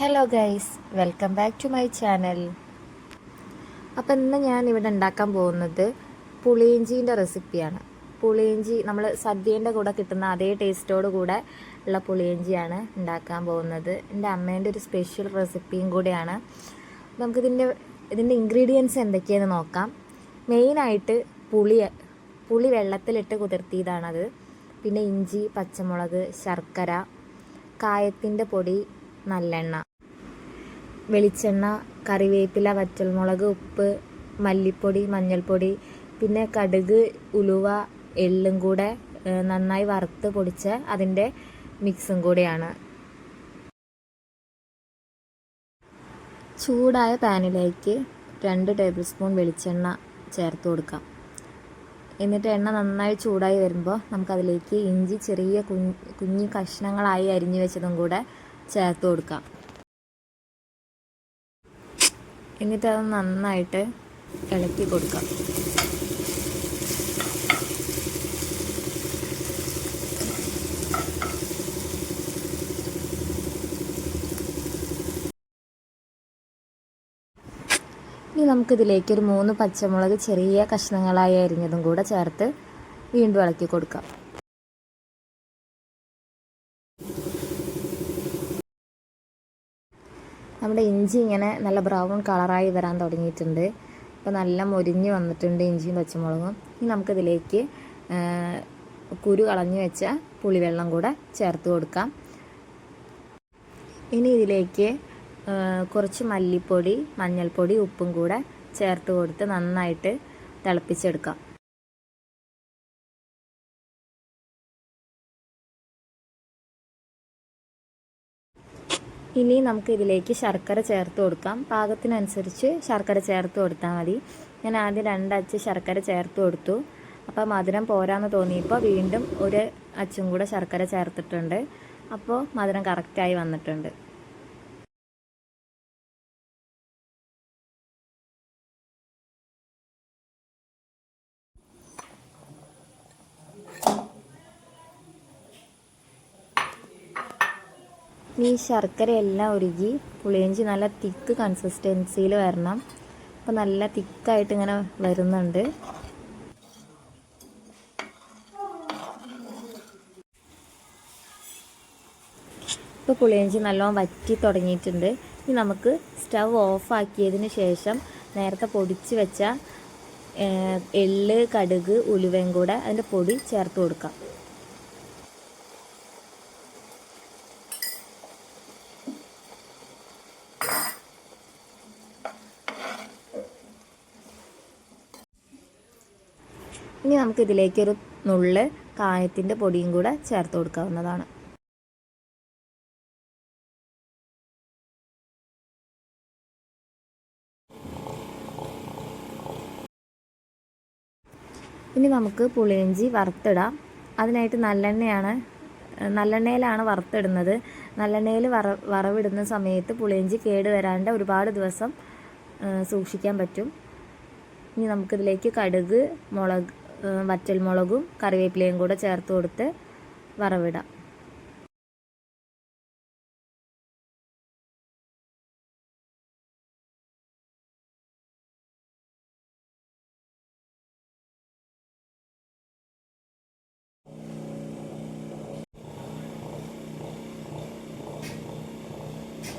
Hello guys welcome back to my channel അപ്പോൾ ഇന്ന് ഞാൻ ഇവിടെ ഉണ്ടാക്കാൻ പോകുന്നത് പുളിയിഞ്ചീന്റെ റെസിപ്പിയാണ് പുളിയിഞ്ചി നമ്മൾ സദ്യേന്റെ കൂടെ കിട്ടുന്ന അതേ ടേസ്റ്റോട് കൂടെ ഉള്ള പുളിയിഞ്ചിയാണ് ഉണ്ടാക്കാൻ പോകുന്നത്. എന്റെ അമ്മേന്റെ ഒരു സ്പെഷ്യൽ റെസിപ്പിയും കൂടിയാണ്. നമുക്കിതിന്റെ ഇതിന്റെ ഇൻഗ്രീഡിയൻസ് എന്തൊക്കെയാണെന്ന് നോക്കാം. മെയിനായിട്ട് പുളി പുളി വെള്ളത്തിലിട്ട് കുതിർത്തിയതാണത്. പിന്നെ ഇഞ്ചി പച്ചമുളക് ശർക്കര കായത്തിന്റെ പൊടി നല്ലെണ്ണ. വെളിച്ചെണ്ണ കറിവേപ്പില വറ്റൽമുളക് ഉപ്പ് മല്ലിപ്പൊടി മഞ്ഞൾപ്പൊടി പിന്നെ കടുക് ഉലുവ എള്ളും കൂടെ നന്നായി വറുത്ത് പൊടിച്ച അതിന്റെ മിക്സും കൂടെയാണ്. ചൂടായ പാനിലേക്ക് രണ്ട് ടേബിൾ സ്പൂൺ വെളിച്ചെണ്ണ ചേർത്ത് കൊടുക്കാം. എന്നിട്ട് എണ്ണ നന്നായി ചൂടായി വരുമ്പോൾ നമുക്കതിലേക്ക് ഇഞ്ചി ചെറിയ കുഞ്ഞ് കഷ്ണങ്ങളായി അരിഞ്ഞു വെച്ചതും കൂടെ ചേർത്ത് കൊടുക്കാം. എന്നിട്ട് അത് നന്നായിട്ട് ഇളക്കി കൊടുക്കാം. ഇനി നമുക്കിതിലേക്ക് ഒരു മൂന്ന് പച്ചമുളക് ചെറിയ കഷ്ണങ്ങളായി അരിഞ്ഞതും കൂടെ ചേർത്ത് വീണ്ടും ഇളക്കി കൊടുക്കാം. നമ്മുടെ ഇഞ്ചി ഇങ്ങനെ നല്ല ബ്രൗൺ കളറായി വരാൻ തുടങ്ങിയിട്ടുണ്ട്. അപ്പോൾ നല്ല മൊരിഞ്ഞ് വന്നിട്ടുണ്ട് ഇഞ്ചിയും പച്ചമുളകും. ഇനി നമുക്കിതിലേക്ക് കുരു കളഞ്ഞു വെച്ച പുളിവെള്ളം കൂടെ ചേർത്ത് കൊടുക്കാം. ഇനി ഇതിലേക്ക് കുറച്ച് മല്ലിപ്പൊടി മഞ്ഞൾപ്പൊടി ഉപ്പും കൂടെ ചേർത്ത് കൊടുത്ത് നന്നായിട്ട് തിളപ്പിച്ചെടുക്കാം. ഇനി നമുക്ക് ഇതിലേക്ക് ശർക്കര ചേർത്ത് കൊടുക്കാം. പാകത്തിനനുസരിച്ച് ശർക്കര ചേർത്ത് കൊടുത്താൽ മതി. ഞാൻ ആദ്യം രണ്ടച്ച് ശർക്കര ചേർത്ത് കൊടുത്തു. അപ്പോൾ മധുരം പോരാന്ന് തോന്നിയപ്പോൾ വീണ്ടും ഒരു അച്ചും കൂടെ ശർക്കര ചേർത്തിട്ടുണ്ട്. അപ്പോൾ മധുരം കറക്റ്റായി വന്നിട്ടുണ്ട്. ഈ ശർക്കര എല്ലാം ഉരുകി പുളിയഞ്ചി നല്ല തിക്ക് കൺസിസ്റ്റൻസിയിൽ വരണം. അപ്പോൾ നല്ല തിക്കായിട്ട് ഇങ്ങനെ വരുന്നുണ്ട്. ഇപ്പോൾ പുളിയഞ്ചി നല്ലോണം വറ്റി തുടങ്ങിയിട്ടുണ്ട്. ഇനി നമുക്ക് സ്റ്റവ് ഓഫാക്കിയതിന് ശേഷം നേരത്തെ പൊടിച്ച് വെച്ച എള്ള് കടുക് ഉലുവയും കൂടെ അതിന്റെ പൊടി ചേർത്ത് കൊടുക്കാം. ഇനി നമുക്ക് ഇതിലേക്കൊരു നുള്ള് കായത്തിന്റെ പൊടിയും കൂടെ ചേർത്ത് കൊടുക്കാവുന്നതാണ്. ഇനി നമുക്ക് പുളിയിഞ്ചി വറുത്തിടാം. അതിനായിട്ട് നല്ലെണ്ണയാണ് നല്ലെണ്ണയിലാണ് വറുത്തിടുന്നത്. നല്ലെണ്ണയിൽ വറ വറവിടുന്ന സമയത്ത് പുളിയിഞ്ചി കേട് വരാണ്ട് ഒരുപാട് ദിവസം സൂക്ഷിക്കാൻ പറ്റും. ഇനി നമുക്കിതിലേക്ക് കടുക് മുളക് വറ്റൽമുളകും കറിവേപ്പിലയും കൂടെ ചേർത്ത് കൊടുത്ത് വറവിടാം.